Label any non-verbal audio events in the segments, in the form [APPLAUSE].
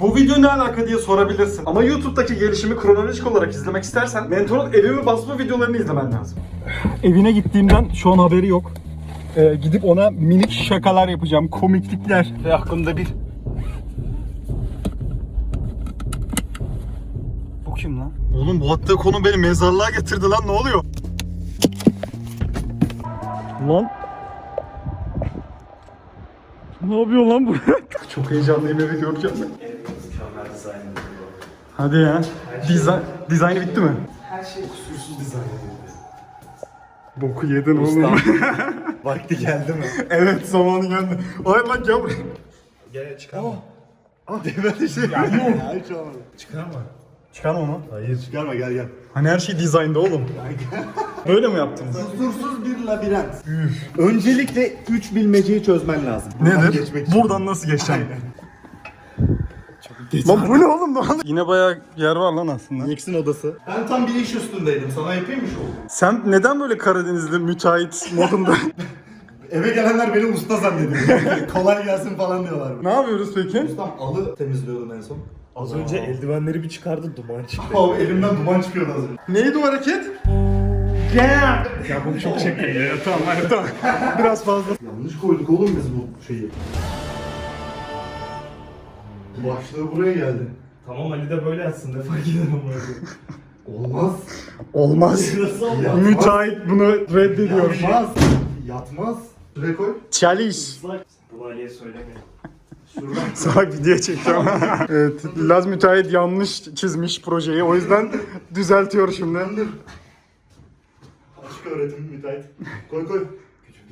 Bu video ne alaka diye sorabilirsin. Ama YouTube'daki gelişimi kronolojik olarak izlemek istersen Mentor'un evimi basma videolarını izlemen lazım. Evine gittiğimden şu an haberi yok. Ee, gidip ona minik şakalar yapacağım, komiklikler. Ve aklımda bir... Bu kim lan? Oğlum bu attığı konu beni mezarlığa getirdi lan ne oluyor? Lan ne yapıyor lan bu? [LAUGHS] Çok heyecanlıyım evi göreceğim ben. Hadi ya. Dizayn, dizaynı bitti mi? Her şey kusursuz dizayn edildi. Boku yedin oğlum. [LAUGHS] Vakti geldi mi? evet zamanı geldi. Hayır lan gel. Gel çıkarma. Ah [LAUGHS] demedi şey. Ya yok. Ya hiç olmadı. Çıkarma. Çıkarma onu. Hayır çıkarma gel gel. Hani her şey dizaynda oğlum. [LAUGHS] Böyle mi yaptınız? Kusursuz bir labirent. Öncelikle 3 bilmeceyi çözmen lazım. Buradan Nedir? Geçmek için. Buradan nasıl geçeceğim? Lan bu ne oğlum lan? Yine bayağı yer var lan aslında. Nix'in odası. Ben tam bir iş üstündeydim. Sana yapayım mı şu oldu? Sen neden böyle Karadenizli müteahhit modunda? [LAUGHS] [LAUGHS] Eve gelenler beni usta zannediyor. Kolay gelsin falan diyorlar. ne yapıyoruz peki? Ustam alı temizliyordum en son. Az önce eldivenleri bir çıkardın duman çıktı. [LAUGHS] Abi elimden duman çıkıyordu az önce. Neydi o hareket? Ya bunu çok çektim ya. tamam hayır tamam. [LAUGHS] Biraz fazla. Yanlış koyduk oğlum biz bu şeyi. Başlığı buraya geldi. Tamam Ali de böyle yatsın ne fark eder ama. [LAUGHS] Olmaz. Olmaz. Nasıl olmaz? Müteahhit bunu reddediyor. Yatmaz. Yatmaz. Şuraya koy. Çalış. Bunu Ali'ye söylemeyin. Salak video çekiyorum. [LAUGHS] evet, Laz müteahhit yanlış çizmiş projeyi. O yüzden düzeltiyor şimdi. Açık öğretim müteahhit. Koy koy.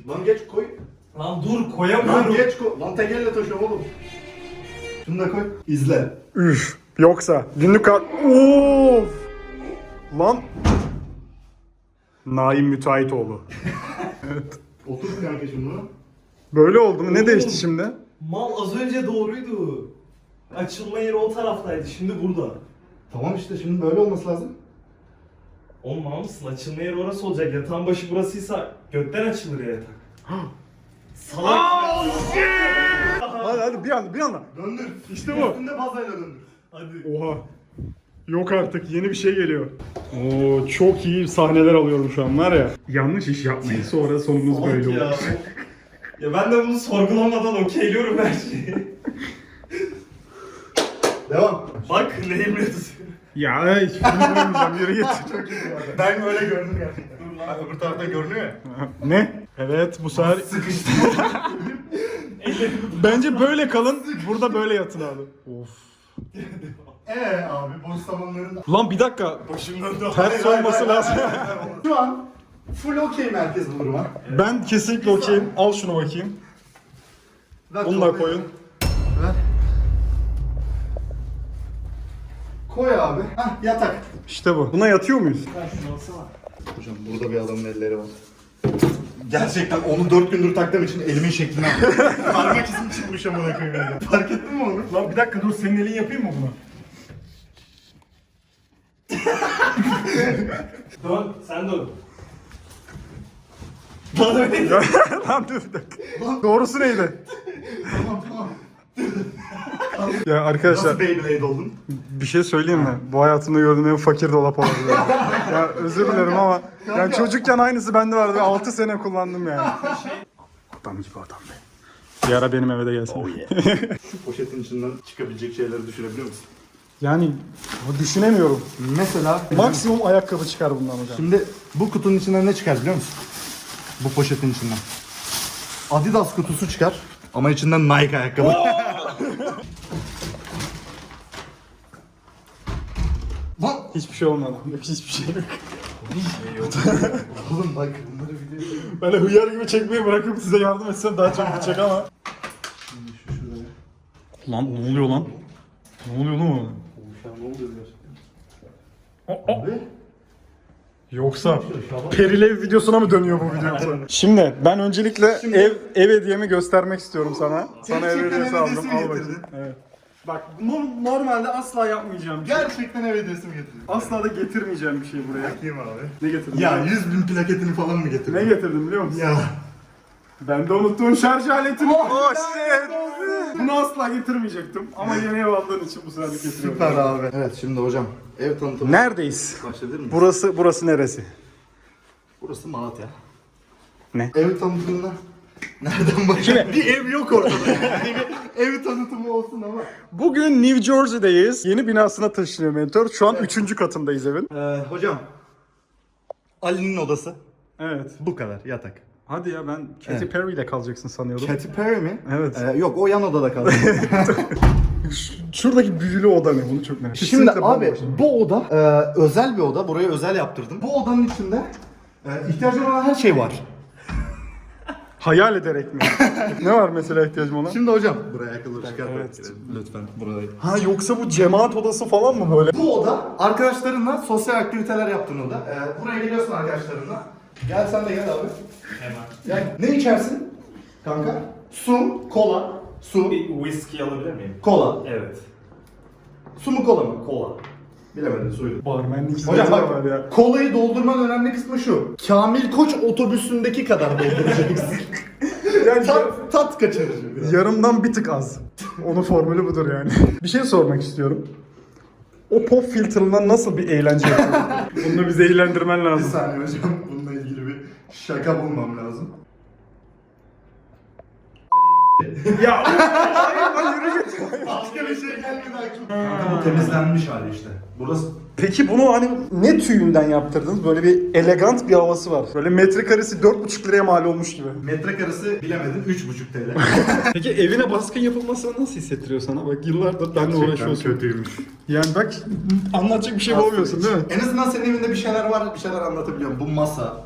Lan geç koy. Lan dur Lan koyamıyorum. geç koy. Lan tek elle taşıyorum oğlum. Şunu da koy. İzle. Üf. Yoksa günlük kar... Of. Lan. Naim Müteahhitoğlu. [LAUGHS] Otur kanka şimdi buna. Böyle oldu mu? Ne değişti şimdi? Mal az önce doğruydu. Açılma yeri o taraftaydı şimdi burada. Tamam işte şimdi böyle olması lazım. Oğlum mal mısın? Açılma yeri orası olacak. Yatağın başı burasıysa gökten açılır ya yatak. Salak. Hadi hadi bir anda bir anda. Döndür. İşte bu. Üstünde bazayla döndür. Hadi. Oha. Yok artık yeni bir şey geliyor. Oo çok iyi sahneler alıyorum şu an var ya. Yanlış iş yapmayın sonra sonumuz böyle olur. ya ben de bunu sorgulamadan okeyliyorum her şeyi. Devam. Bak neyimle tutuyor. Ya koymayacağım yürü git. [LAUGHS] Ben öyle gördüm gerçekten. Ha, öbür tarafta görünüyor ya. ne? Evet bu sefer Sıkıştı. bence böyle kalın burada böyle yatın abi. Of. Eee Ee abi boş zamanlarında. Lan bir dakika. Başımdan da. Ters olması lazım. Şu an full okey merkez bu duruma. Ben kesinlikle okeyim. Al şunu bakayım. Ver Bunu da koyun. Ver. Koy abi. Hah yatak. İşte bu. Buna yatıyor muyuz? Hocam burada bir adamın elleri var. Gerçekten onu dört gündür taktığım için elimin şekline Parmak izim çıkmış amına koyayım. ya. Fark ettin mi onu? Lan bir dakika dur senin elin yapayım mı bunu? [LAUGHS] Dön sen dön. [LAUGHS] Lan dur bir dakika. Doğrusu neydi? Tamam tamam. Ya arkadaşlar Nasıl Beyblade oldun? bir şey söyleyeyim mi? Bu hayatımda gördüğüm en fakir dolap olabilir. ya özür dilerim ama yani çocukken aynısı bende vardı. 6 sene kullandım yani. Adam gibi adam be. Bir ara benim eve de gelsene. [LAUGHS] Şu poşetin içinden çıkabilecek şeyleri düşünebiliyor musun? Yani düşünemiyorum. Mesela Maksimum ayakkabı çıkar bundan hocam. Şimdi bu kutunun içinden ne çıkar biliyor musun? Bu poşetin içinden. Adidas kutusu çıkar ama içinden Nike ayakkabı. [LAUGHS] Lan Hiçbir şey olmadı. Hiçbir şey yok. [LAUGHS] oğlum bak bunları biliyorum. Ben de hıyar gibi çekmeyi bırakıp size yardım etsem daha çok gidecek ama. Lan ne oluyor lan? Ne oluyor lan o? Ne oluyor gerçekten? Abi Yoksa Perilev videosuna mı dönüyor bu video? Şimdi ben öncelikle ev ev hediyemi göstermek istiyorum sana. Sana ev Gerçekten hediyesi ev aldım. hediyesi mi Al getirdin? bakayım. Evet. Bak no- normalde asla yapmayacağım bir şey. gerçekten ev hediyesi mi getirdin? Asla da getirmeyeceğim bir şey buraya. Bakayım abi. Ne getirdim? Ya 100 bin plaketini falan mı getirdin? Ne getirdim biliyor musun? Ya. Ben de unuttuğum şarj aletimi. Oh asla getirmeyecektim ama yeni ev aldığın için bu sefer getiriyorum. Süper abi. Evet şimdi hocam ev tanıtımı Neredeyiz? başlayabilir miyiz? Burası burası neresi? Burası Malatya. Ne? Ev tanıtımına nereden başlayalım? bir ev yok ortada yani. bir ev tanıtımı olsun ama. Bugün New Jersey'deyiz. Yeni binasına taşınıyor mentor. Şu an 3. katındayız evin. Ee, hocam Ali'nin odası. Evet. Bu kadar yatak. Hadi ya ben Katy Evet. Perry ile kalacaksın sanıyordum. Katy Perry mi? Evet. Ee, yok o yan odada kaldı. [LAUGHS] Şuradaki büyülü oda ne? Bunu çok merak ediyorum. Şimdi Kesinlikle abi bomboş. bu oda e, özel bir oda. Burayı özel yaptırdım. Bu odanın içinde e, ihtiyacım olan her şey var. [LAUGHS] Hayal ederek mi? [LAUGHS] ne var mesela ihtiyacım olan? Şimdi hocam buraya ayakkabıları çıkart. Evet. Lütfen burayı. Ha yoksa bu cemaat odası falan mı böyle? Bu oda arkadaşlarınla sosyal aktiviteler yaptığın oda. Ee, buraya geliyorsun arkadaşlarınla. Gel sen de gel abi. Hemen. Gel. Ne içersin? Kanka? Su, kola, su, Bir whisky alabilir miyim? kola. Evet. Su mu kola mı? Kola. Bilemedim suydu. Barmenlik Hocam bak var ya. kolayı doldurmanın önemli kısmı şu. Kamil Koç otobüsündeki kadar dolduracaksın. [LAUGHS] Yani tat, tat kaçırıcı biraz. yarımdan bir tık az. Onun formülü budur yani. [LAUGHS] bir şey sormak istiyorum. O pop filterından nasıl bir eğlence yapıyorsun? [LAUGHS] Bunu bizi eğlendirmen Bir lazım. saniye hocam bir şaka bulmam lazım. ya hayır [LAUGHS] yürü git. Başka bir şey gelmedi aklıma. Kanka bu temizlenmiş hali işte. Burası Peki bunu hani ne tüyünden yaptırdınız? Böyle bir elegant bir havası var. Böyle metrekaresi 4,5 liraya mal olmuş gibi. metrekaresi bilemedim 3,5 TL. [LAUGHS] Peki evine baskın yapılması nasıl hissettiriyor sana? Bak yıllardır benimle uğraşıyorsun. kötüymüş. Yani bak anlatacak bir şey bulamıyorsun değil mi? En azından senin evinde bir şeyler var, bir şeyler anlatabiliyorum. Bu masa,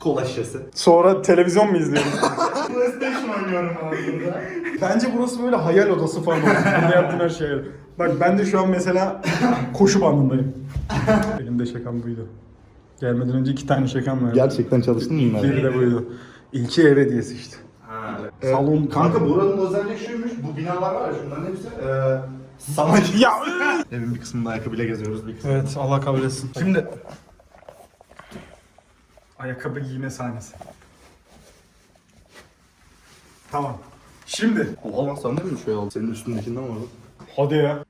kola şişesi. Sonra televizyon mu izliyoruz? [LAUGHS] PlayStation oynuyorum abi burada. Bence burası böyle hayal odası falan olsun. Burada yaptığın her şey. Bak ben de şu an mesela koşu bandındayım. [LAUGHS] Elimde şakam buydu. Gelmeden önce iki tane şakam var. Gerçekten çalıştın mı bunlar? Biri de buydu. İlki ev hediyesi işte. Ha. Salon Kanka buranın özelliği şuymuş, bu binalar var ya şunların hepsi eee sana Ya Evin bir kısmında ayakkabıyla geziyoruz bir kısmında. Evet Allah kabul etsin. Şimdi Ayakkabı giyme sahnesi. Tamam. Şimdi. Oha lan sen de mi şey aldın? Senin üstündekinden var lan. Hadi ya.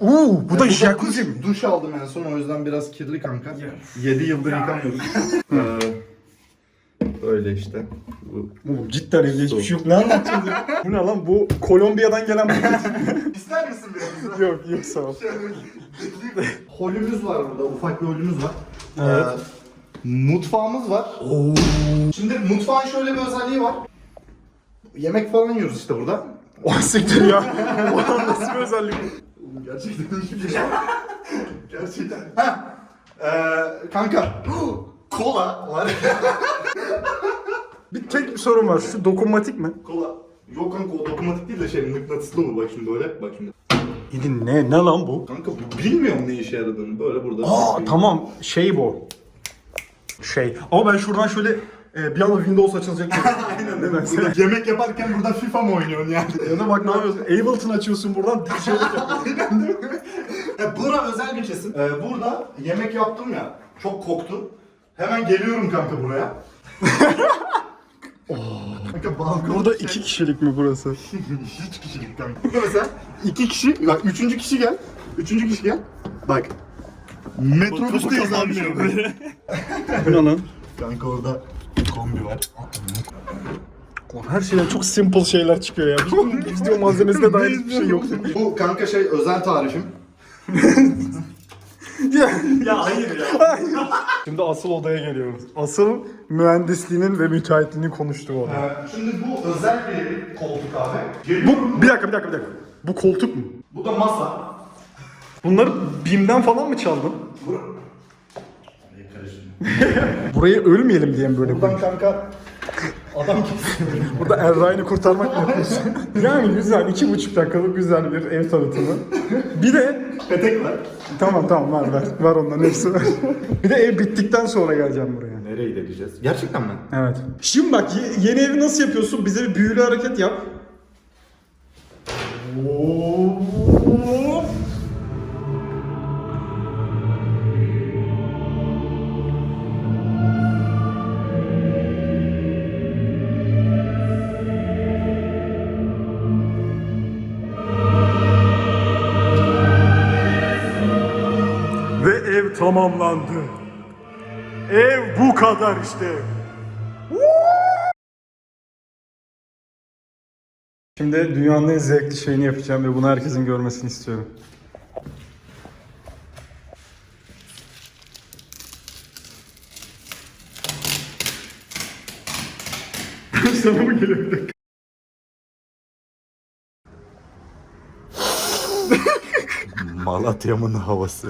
Uuu bu da jacuzzi mi? Duş aldım en son o yüzden biraz kirli kanka. 7 yıldır yıkamıyorum. Ee, Öyle işte. Bu- Oğlum cidden evde hiçbir şey yok. Ne ya? Bu ne lan? Bu Kolombiya'dan gelen bir İster misin biraz? Yok yok sağ ol. holümüz var burada, ufak bir holümüz var. Evet. Ee, mutfağımız var. Şimdi mutfağın şöyle bir özelliği var. Yemek falan yiyoruz işte burada. O siktir ya. O nasıl bir özellik? Gerçekten hiçbir şey Gerçekten. Ha. Ee, kanka. Kola var. Bir tek bir sorun var. Şu dokunmatik mi? Kola. Yok kanka o dokunmatik değil de şey mıknatıslı mı? Bak şimdi böyle. Bak şimdi. İyi ne? Ne lan bu? Kanka bilmiyorum ne işe yaradığını. Böyle burada. Aa tamam. Şey bu. Şey. Ama ben şuradan şöyle e, bir anda Windows açılacak. [LAUGHS] Aynen Nedense. Burada yemek yaparken burada FIFA mı oynuyorsun yani? Ya da bak ne yapıyorsun? Ableton açıyorsun buradan bir şey [LAUGHS] Aynen değil mi? Ya bura özel bir kesim. Ee, burada yemek yaptım ya. Çok koktu. Hemen geliyorum kanka buraya. [LAUGHS] kanka balkon. Burada iki kişilik mi burası? Hiç kişilik kanka. Burada mesela iki kişi, bak üçüncü kişi gel. Üçüncü kişi gel. Bak. Metrobüste yazamıyor. [LAUGHS] Bu ne lan? kanka orada kombi var. Her şeyden çok simple şeyler çıkıyor ya. Hiçbir [LAUGHS] video malzemesine dair hiçbir şey yok. [LAUGHS] Bu kanka şey özel tarifim. Ya hayır ya. Şimdi asıl odaya geliyoruz. Asıl mühendisliğinin ve müteahhitliğinin konuştuğu oda. Ee, şimdi bu özel bir koltuk abi. Bu Geliyorum. bir dakika bir dakika bir dakika. Bu koltuk mu? Bu da masa. Bunları BİM'den falan mı çaldın? Burayı [LAUGHS] ölmeyelim diye mi böyle Buradan koydun? kanka adam kesin. [LAUGHS] Burada Erray'ını kurtarmak mı yapıyorsun? yani güzel, iki buçuk dakikalık güzel bir ev tanıtımı. Bir de Petek var. Tamam tamam ver ver. Ver onların hepsi ver. bir de ev bittikten sonra geleceğim buraya. Nereye gideceğiz? Gerçekten mi? Evet. Şimdi bak ye- yeni evi nasıl yapıyorsun? Bize bir büyülü hareket yap. Tamamlandı. Ev bu kadar işte. Şimdi dünyanın en zevkli şeyini yapacağım ve bunu herkesin görmesini istiyorum. [LAUGHS] Sana mı geliyor? Malatya'mın havası.